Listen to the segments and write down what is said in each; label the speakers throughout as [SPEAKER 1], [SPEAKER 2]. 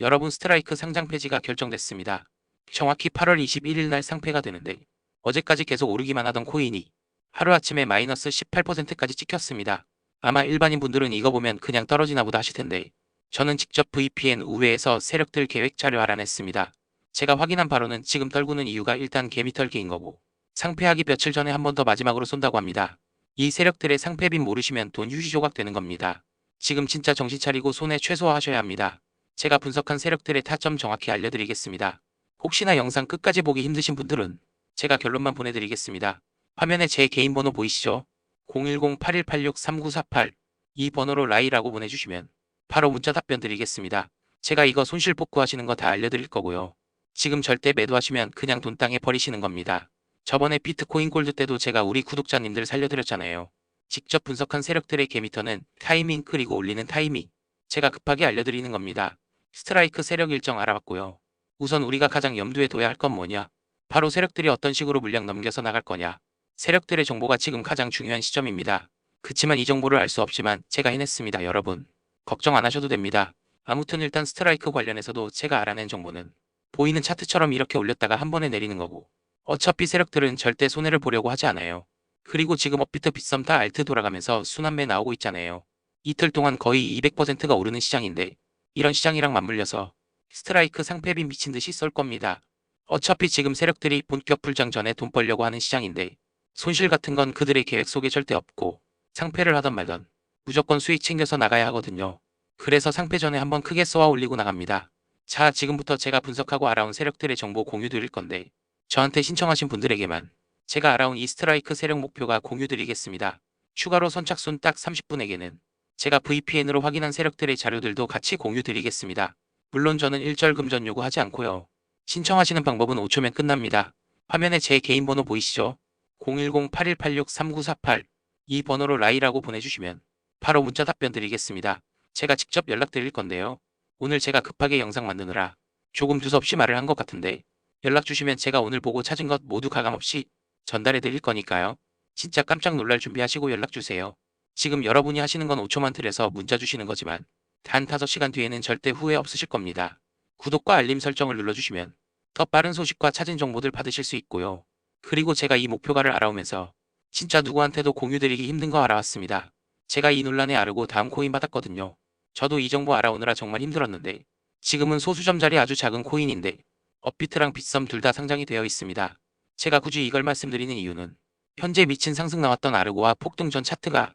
[SPEAKER 1] 여러분 스트라이크 상장 폐지가 결정됐습니다. 정확히 8월 21일 날 상폐가 되는데 어제까지 계속 오르기만 하던 코인이 하루아침에 마이너스 18%까지 찍혔습니다. 아마 일반인 분들은 이거 보면 그냥 떨어지나 보다 하실 텐데 저는 직접 VPN 우회에서 세력들 계획 자료 알아냈습니다. 제가 확인한 바로는 지금 떨구는 이유가 일단 개미털기인 거고 상폐하기 며칠 전에 한 번 더 마지막으로 쏜다고 합니다. 이 세력들의 상폐빈 모르시면 돈 휴지 조각 되는 겁니다. 지금 진짜 정신 차리고 손에 최소화하셔야 합니다. 제가 분석한 세력들의 타점 정확히 알려드리겠습니다. 혹시나 영상 끝까지 보기 힘드신 분들은 제가 결론만 보내드리겠습니다. 화면에 제 개인 번호 보이시죠? 010-8186-3948 이 번호로 라이라고 보내주시면 바로 문자 답변 드리겠습니다. 제가 이거 손실 복구하시는 거 다 알려드릴 거고요. 지금 절대 매도하시면 그냥 돈 땅에 버리시는 겁니다. 저번에 비트코인 골드 때도 제가 우리 구독자님들 살려드렸잖아요. 직접 분석한 세력들의 개미터는 타이밍 그리고 올리는 타이밍. 제가 급하게 알려드리는 겁니다. 스트라이크 세력 일정 알아봤고요. 우선 우리가 가장 염두에 둬야 할 건 뭐냐? 바로 세력들이 어떤 식으로 물량 넘겨서 나갈 거냐? 세력들의 정보가 지금 가장 중요한 시점입니다. 그치만 이 정보를 알 수 없지만 제가 해냈습니다, 여러분. 걱정 안 하셔도 됩니다. 아무튼 일단 스트라이크 관련해서도 제가 알아낸 정보는 보이는 차트처럼 이렇게 올렸다가 한 번에 내리는 거고 어차피 세력들은 절대 손해를 보려고 하지 않아요. 그리고 지금 업비트 빗썸 다 알트 돌아가면서 순환매 나오고 있잖아요. 이틀 동안 거의 200%가 오르는 시장인데 이런 시장이랑 맞물려서 스트라이크 상패빈 미친 듯이 쏠 겁니다. 어차피 지금 세력들이 본격 불장 전에 돈 벌려고 하는 시장인데 손실 같은 건 그들의 계획 속에 절대 없고 상패를 하던 말던 무조건 수익 챙겨서 나가야 하거든요. 그래서 상패 전에 한번 크게 쏘아 올리고 나갑니다. 자, 지금부터 제가 분석하고 알아온 세력들의 정보 공유 드릴 건데 저한테 신청하신 분들에게만 제가 알아온 이 스트라이크 세력 목표가 공유 드리겠습니다. 추가로 선착순 딱 30분에게는 제가 VPN으로 확인한 세력들의 자료들도 같이 공유 드리겠습니다. 물론 저는 일절 금전 요구하지 않고요. 신청하시는 방법은 5초면 끝납니다. 화면에 제 개인 번호 보이시죠? 010-8186-3948 이 번호로 라이라고 보내주시면 바로 문자 답변 드리겠습니다. 제가 직접 연락드릴 건데요. 오늘 제가 급하게 영상 만드느라 조금 두서없이 말을 한 것 같은데 연락 주시면 제가 오늘 보고 찾은 것 모두 가감없이 전달해 드릴 거니까요. 진짜 깜짝 놀랄 준비하시고 연락 주세요. 지금 여러분이 하시는 건 5초만 들여서 문자 주시는 거지만 단 5시간 뒤에는 절대 후회 없으실 겁니다. 구독과 알림 설정을 눌러주시면 더 빠른 소식과 찾은 정보들 받으실 수 있고요. 그리고 제가 이 목표가를 알아오면서 진짜 누구한테도 공유드리기 힘든 거 알아왔습니다. 제가 이 논란에 아르고 다음 코인 받았거든요. 저도 이 정보 알아오느라 정말 힘들었는데 지금은 소수점짜리 아주 작은 코인인데 업비트랑 빗썸 둘 다 상장이 되어 있습니다. 제가 굳이 이걸 말씀드리는 이유는 현재 미친 상승 나왔던 아르고와 폭등 전 차트가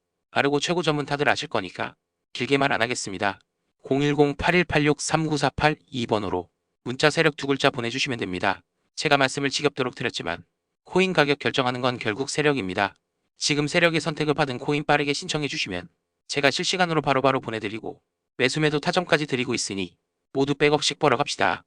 [SPEAKER 1] 아르고 최고 전문 다들 아실 거니까 길게 말 안 하겠습니다. 010-8186-3948 2번으로 문자 세력 두 글자 보내주시면 됩니다. 제가 말씀을 지겹도록 드렸지만 코인 가격 결정하는 건 결국 세력입니다. 지금 세력의 선택을 받은 코인 빠르게 신청해 주시면 제가 실시간으로 바로바로 보내드리고 매수매도 타점까지 드리고 있으니 모두 백억씩 벌어 갑시다.